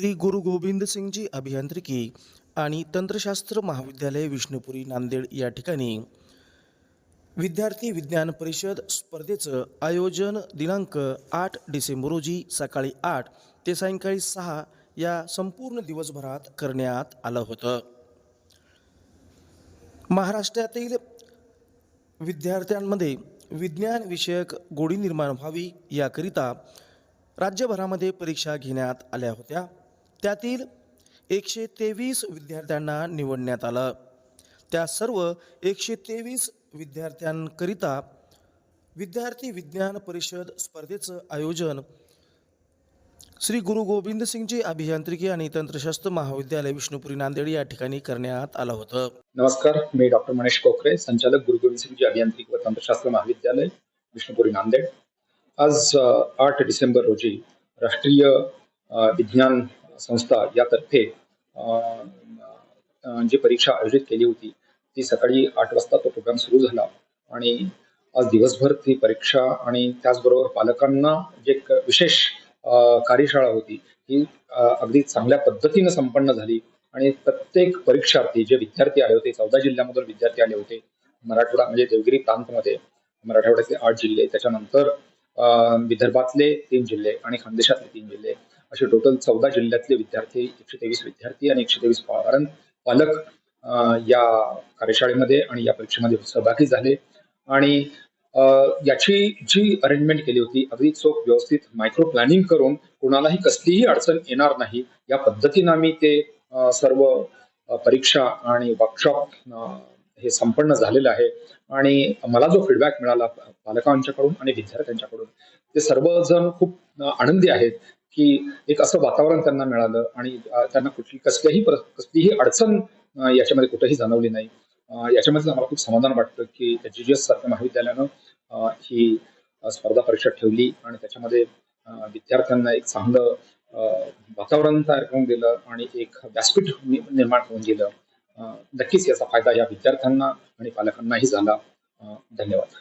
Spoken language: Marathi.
श्री गुरु गोविंद सिंगजी अभियांत्रिकी आणि तंत्रशास्त्र महाविद्यालय विष्णुपुरी नांदेड या ठिकाणी. विद्यार्थी विज्ञान परिषद स्पर्धेचं आयोजन दिनांक आठ डिसेंबर रोजी सकाळी आठ ते सायंकाळी सहा या संपूर्ण दिवसभरात करण्यात आलं होतं. महाराष्ट्रातील विद्यार्थ्यांमध्ये विज्ञान विषयक गोडी निर्माण व्हावी याकरिता राज्यभरामध्ये परीक्षा घेण्यात आल्या होत्या. त्यातील एकशे तेवीस विद्यार्थ्यांना निवडण्यात आलं. त्या सर्व एकशे तेवीस विद्यार्थ्यांकरिता विद्यार्थी विज्ञान परिषद स्पर्धेचं आयोजन श्री गुरु गोविंद सिंगजी अभियांत्रिकी आणि तंत्रशास्त्र महाविद्यालय विष्णुपुरी नांदेड या ठिकाणी करण्यात आलं होतं. नमस्कार मी डॉक्टर मनीष कोकरे संचालक गुरु गोविंद सिंगजी अभियांत्रिकी व तंत्रशास्त्र महाविद्यालय विष्णुपुरी नांदेड. आज आठ डिसेंबर रोजी राष्ट्रीय विज्ञान संस्था यातर्फे जी परीक्षा आयोजित केली होती ती सकाळी आठ वाजता तो प्रोग्राम सुरू झाला. आणि आज दिवसभर ती परीक्षा आणि त्याचबरोबर पालकांना जे विशेष कार्यशाळा होती ही अगदी चांगल्या पद्धतीनं संपन्न झाली. आणि प्रत्येक परीक्षार्थी जे विद्यार्थी आले होते चौदा जिल्ह्यामधून विद्यार्थी आले होते मराठवाडा म्हणजे देवगिरी प्रांतमध्ये मराठवाड्यातले आठ जिल्हे त्याच्यानंतर विदर्भातले तीन जिल्हे आणि खानदेशातले तीन जिल्हे असे टोटल चौदा जिल्ह्यातले विद्यार्थी एकशे तेवीस विद्यार्थी आणि एकशे तेवीस पालक पालक या कार्यशाळेमध्ये आणि या परीक्षेमध्ये सहभागी झाले. आणि याची जी अरेंजमेंट केली होती अगदी चोख व्यवस्थित मायक्रो प्लॅनिंग करून कोणालाही कसलीही अडचण येणार नाही या पद्धतीनं आम्ही ते सर्व परीक्षा आणि वर्कशॉप हे संपन्न झालेलं आहे. आणि मला जो फीडबॅक मिळाला पालकांच्याकडून आणि विद्यार्थ्यांच्याकडून ते सर्वजण खूप आनंदी आहेत. की एक असं वातावरण त्यांना मिळालं आणि त्यांना कुठली कसल्याही कसलीही अडचण याच्यामध्ये कुठेही जाणवली नाही. याच्यामध्ये आम्हाला खूप समाधान वाटतं की जीजीएस सारख्या महाविद्यालयानं ही स्पर्धा परीक्षा ठेवली आणि त्याच्यामध्ये विद्यार्थ्यांना एक चांगलं वातावरण तयार करून दिलं आणि एक व्यासपीठ निर्माण करून दिलं. नक्कीच याचा फायदा या विद्यार्थ्यांना आणि पालकांनाही झाला. धन्यवाद.